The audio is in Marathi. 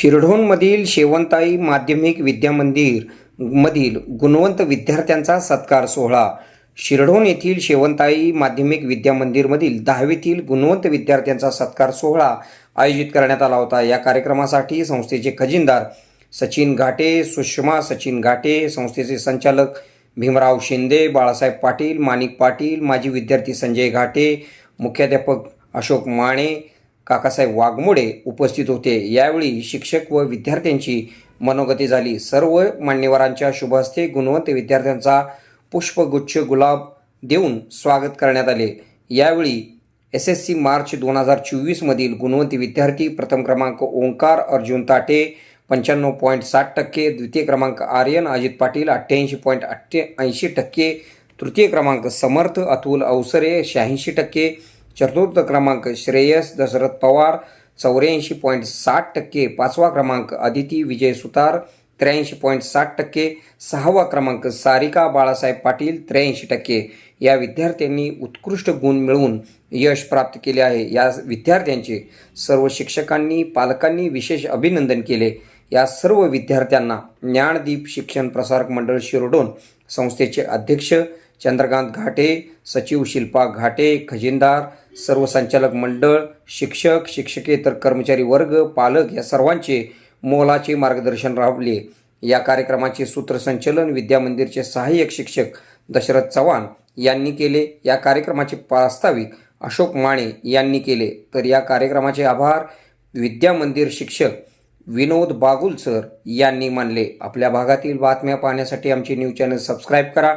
शिरढोणमधील शेवंताई माध्यमिक विद्यामंदिर मधील गुणवंत विद्यार्थ्यांचा सत्कार सोहळा. शिरढोण येथील शेवंताई माध्यमिक विद्यामंदिरमधील दहावीतील गुणवंत विद्यार्थ्यांचा सत्कार सोहळा आयोजित करण्यात आला होता. या कार्यक्रमासाठी संस्थेचे खजिनदार सचिन घाटे सुषमा सचिन घाटे संस्थेचे संचालक भीमराव शिंदे बाळासाहेब पाटील माणिक पाटील माजी विद्यार्थी संजय घाटे मुख्याध्यापक अशोक माणे काकासाहेब वाघमोडे उपस्थित होते. यावेळी शिक्षक व विद्यार्थ्यांची मनोगती झाली. सर्व मान्यवरांच्या शुभहस्ते गुणवंत विद्यार्थ्यांचा पुष्पगुच्छ गुलाब देऊन स्वागत करण्यात आले. यावेळी एस एस सी मार्च दोन हजार चोवीसमधील गुणवंत विद्यार्थी प्रथम क्रमांक ओंकार अर्जुन ताटे पंच्याण्णव पॉईंट साठ टक्के द्वितीय क्रमांक आर्यन अजित पाटील अठ्ठ्याऐंशी पॉईंट अठ्ठे ऐंशी टक्के तृतीय क्रमांक समर्थ अतुल अवसरे शहाऐंशी टक्के चतुर्थ क्रमांक श्रेयस दशरथ पवार चौऱ्याऐंशी पॉईंट साठ टक्के पाचवा क्रमांक अदिती विजय सुतार त्र्याऐंशी पॉईंट साठ टक्के सहावा क्रमांक सारिका बाळासाहेब पाटील त्र्याऐंशी टक्के. या विद्यार्थ्यांनी उत्कृष्ट गुण मिळवून यश प्राप्त केले आहे. या विद्यार्थ्यांचे सर्व शिक्षकांनी पालकांनी विशेष अभिनंदन केले. या सर्व विद्यार्थ्यांना ज्ञानदीप शिक्षण प्रसारक मंडळ शिरोडोन संस्थेचे अध्यक्ष चंद्रकांत घाटे सचिव शिल्पा घाटे खजिनदार सर्व संचालक मंडळ शिक्षक शिक्षकेतर कर्मचारी वर्ग पालक या सर्वांचे मोलाचे मार्गदर्शन राबले या कार्यक्रमाचे सूत्रसंचलन विद्यामंदिरचे सहाय्यक शिक्षक दशरथ चव्हाण यांनी केले. या कार्यक्रमाचे प्रास्ताविक अशोक माने यांनी केले. तर या कार्यक्रमाचे आभार विद्यामंदिर शिक्षक विनोद बागुल सर यांनी मानले. आपल्या भागातील बातम्या पाहण्यासाठी आमचे न्यूज चॅनल सबस्क्राईब करा.